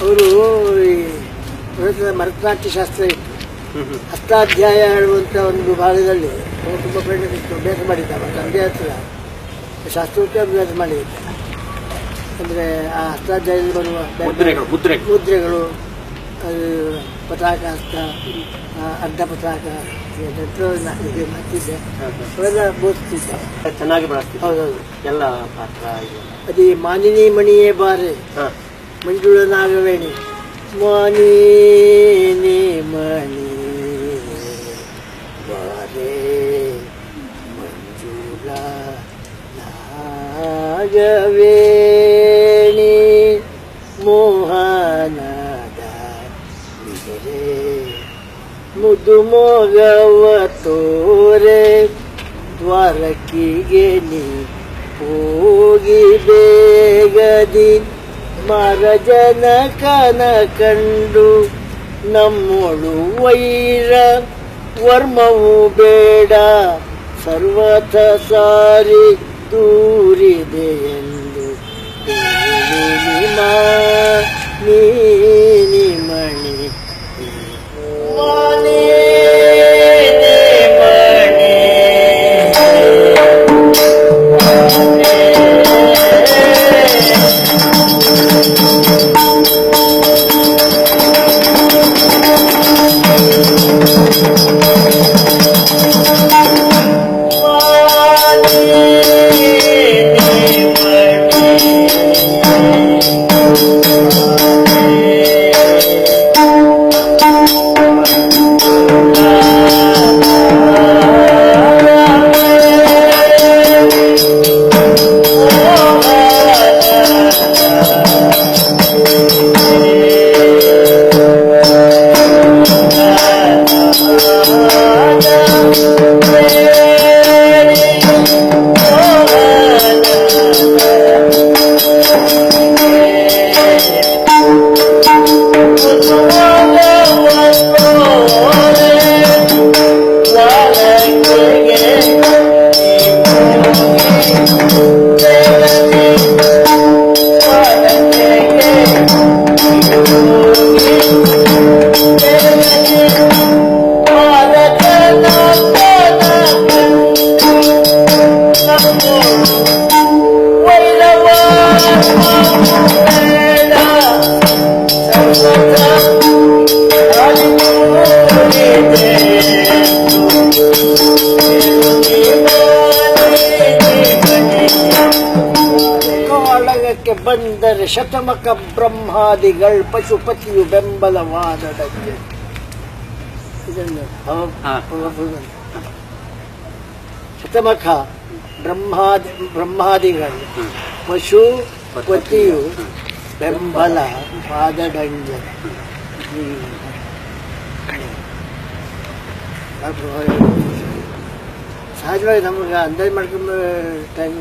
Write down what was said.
ಅವರು ಈ ಭಾರತದ ಭರತನಾಟ್ಯ ಶಾಸ್ತ್ರ ಇತ್ತು. ಅಷ್ಟಾಧ್ಯಾಯ ಹೇಳುವಂಥ ಒಂದು ಭಾಗದಲ್ಲಿ ಅವರು ತುಂಬ ಇತ್ತು ಅಭ್ಯಾಸ ಮಾಡಿದ್ದ ತಂದೆ ಹತ್ರ ಶಾಸ್ತ್ರೋಕ್ತಿ ಅಭ್ಯಾಸ ಮಾಡಿದ್ದ ಅಂದರೆ ಆ ಅಷ್ಟಾಧ್ಯಾಯದಲ್ಲಿ ಬರುವ ಬೇರೆ ಬೇರೆ ಮುದ್ರೆಗಳು ಅದು ಪತಾಕ ಹಸ್ತ ಅರ್ಧ ಪತಾಕ ಇದು ಮಾಡ್ತಿದ್ದೆ ಅವೆಲ್ಲ ಬೋಧಿಸ್ತಿದ್ದೆ ಚೆನ್ನಾಗಿ ಹೌದೌದು. ಎಲ್ಲ ಪಾತ್ರ ಅದೇ ಮಾನಿನಿ ಮಣಿಯೇ ಬಾರೆ. ಹಾ. ಮಂಜುಳ ನಾಗವೇಣಿ ಮನಿ ಮನಿ. ಬಾರೆ ಮಂಜುಳ ನಾಗವೇಣಿ ಮೋಹನದ ಮುದು ಮೋಗವ ತೋರೆ, ದ್ವಾರಕಿಗೆ ನೀ ಹೋಗಿ ಬೇಗದಿ. ಮರಜನ ಕನ ಕಂಡು ನಮ್ಮೊಳು ವೈರ. ವರ್ಮವು ಬೇಡ ಸರ್ವಥ ಸಾರಿ ದೂರಿದೆ. ಬಂದರೆ ಶತಮಕ ಬ್ರಹ್ಮಾದಿಗಳು ಪಶುಪತಿಯು ಬೆಂಬಲವಾದಡಕ್ಕೆ ಇದನ್ನು ಅವ- ಹಾ. ಅವ- ಶತಮಖ ಬ್ರಹ್ಮಾದಿ ಬ್ರಹ್ಮಾದಿಗಳು ಪಶು ಪತಿಯು ಬೆಂಬಲ ಪಾದಡಂಜ ಸಹಜವಾಗಿ ನಮಗೆ ಅಂದಾಜು ಮಾಡ್ಕೊಂಬ ಟೈಮ್